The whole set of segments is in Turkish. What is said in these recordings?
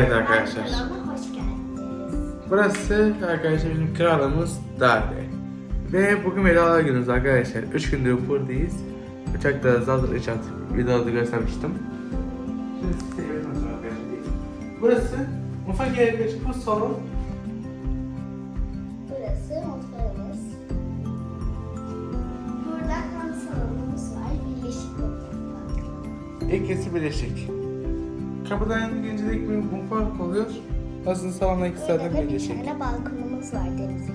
arkadaşlar. Kanalıma hoş geldiniz. Burası arkadaşlar bizim kralımız Dade. Ve bugün veda günümüz arkadaşlar. 3 gündür buradayız. Uçakta zaten uçak videoda göstermiştim. Şimdi size evet arkadaşlar. Burası mutfak yeri geçip bu salon. Burası mutfağımız. Burada hem salonumuz var, birleşik mutfak. İkisi birleşik. Kapıdan girince de ilk bir mutfak oluyor. Aslında salonla Burada zaten da bir birleşik. tane balkonumuz var denize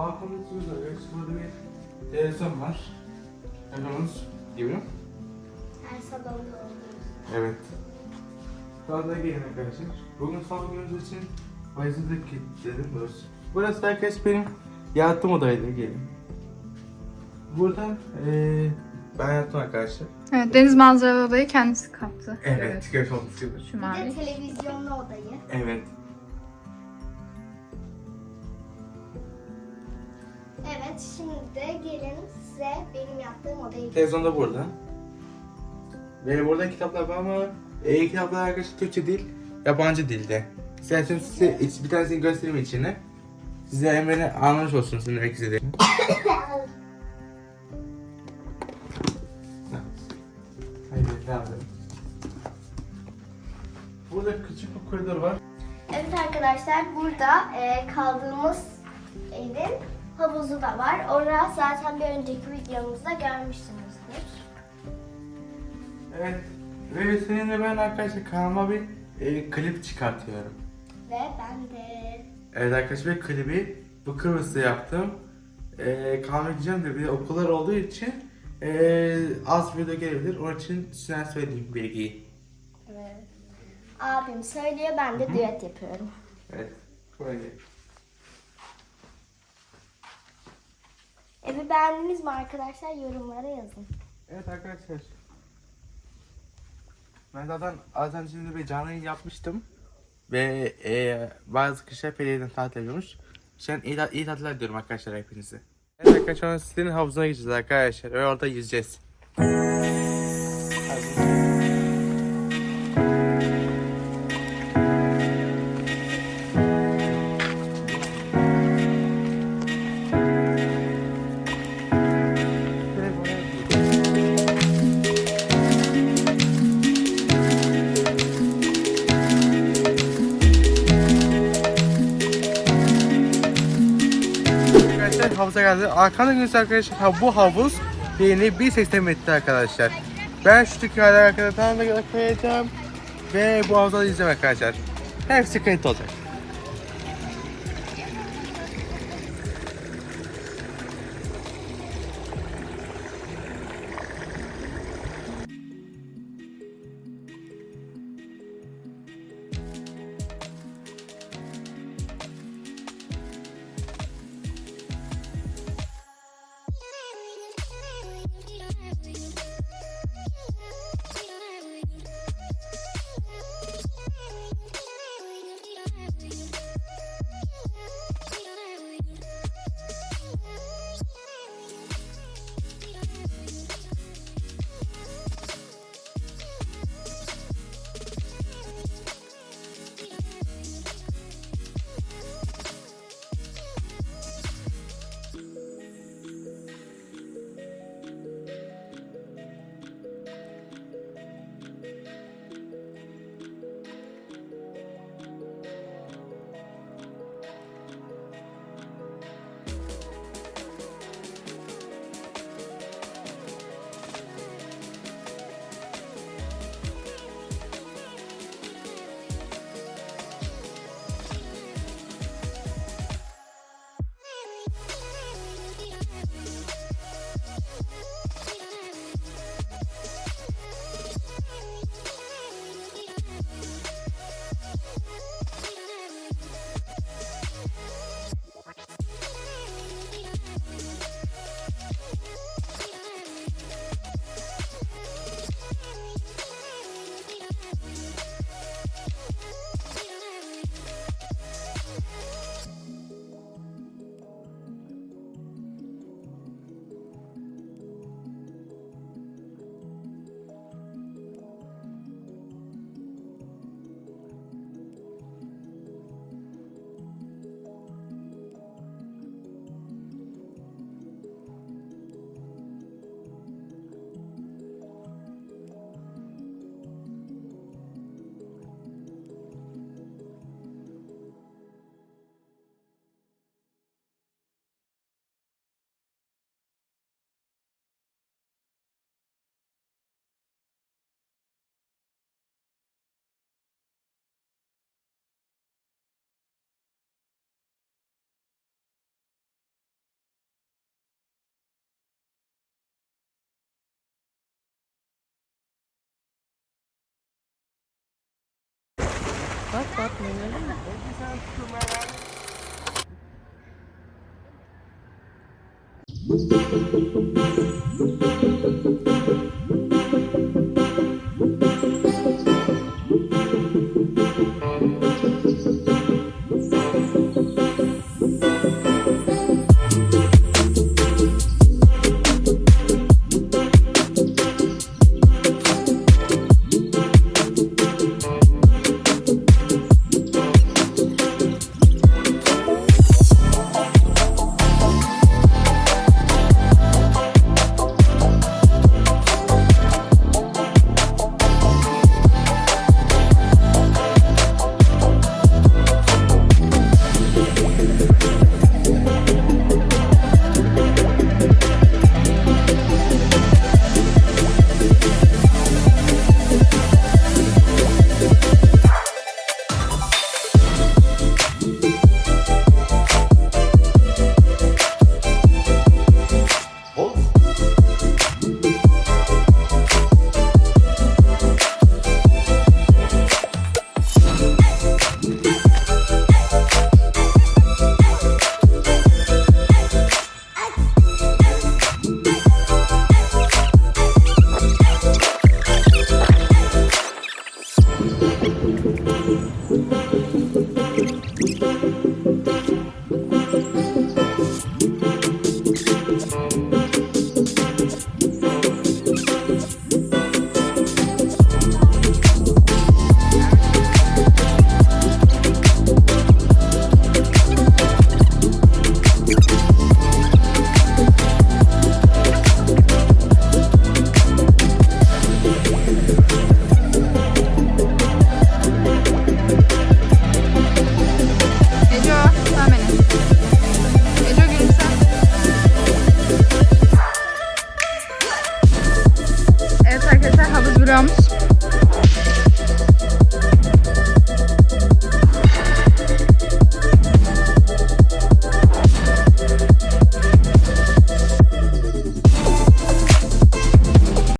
Balkonda tutuyoruz. Burada bir televizyon var. Gördüğünüz gibi. Her salonda oluyor. Evet. Salonda gelin arkadaşlar. Bugün salon günümüz için valizimi de kilitledim burası. Burası arkadaş benim yattığım odaydı gelin. Burada eee ben yattım arkadaşlar. Evet, deniz manzaralı odayı kendisi kaptı. Evet, göz olduğunuz gibi. Şu Bir de mavi. televizyonlu odayı. Evet. Evet, şimdi de gelin size benim yaptığım odayı Televizyon da burada. Ve burada kitaplar var ama e, kitaplar arkadaşlar Türkçe değil, yabancı dilde. İsterseniz size iç- bir tanesini göstereyim içine. Size hemen anlamış olsunuz ne demek istediğimi. Haydi devam edelim. Burada küçük bir koridor var. Evet arkadaşlar burada e, kaldığımız evin havuzu da var. Orada zaten bir önceki videomuzda görmüşsünüzdür. Evet. Ve seninle ben arkadaşlar kanalıma bir e, klip çıkartıyorum. Ve ben de Evet arkadaşlar bir klibi bu Kıbrıs'ta yaptım. Ee, kahve gideceğim de bir de okullar olduğu için ee, az video gelebilir. Onun için size söyleyeyim bilgiyi. evet. abim söylüyor ben de düet yapıyorum. Evet. Buraya gel. Evi beğendiniz mi arkadaşlar? Yorumlara yazın. Evet arkadaşlar. Ben zaten az önce şimdi bir canlı yapmıştım. Ve ee, bazı kişiler Feriye'den tatil ediyormuş. Şimdi iyi, iyi tatiller diyorum arkadaşlar hepinize. Evet arkadaşlar sizlerin havuzuna gideceğiz arkadaşlar. Ve orada yüzeceğiz. Havuza geldi. Arkamda görüyorsunuz arkadaşlar bu havuz yeni 1.80 metre arkadaşlar. Ben şu tükürler arkadaşlar tam da koyacağım. Ve bu havuza izleyeceğim arkadaşlar. Hepsi kayıt olacak. Dapat, may nalang. programs.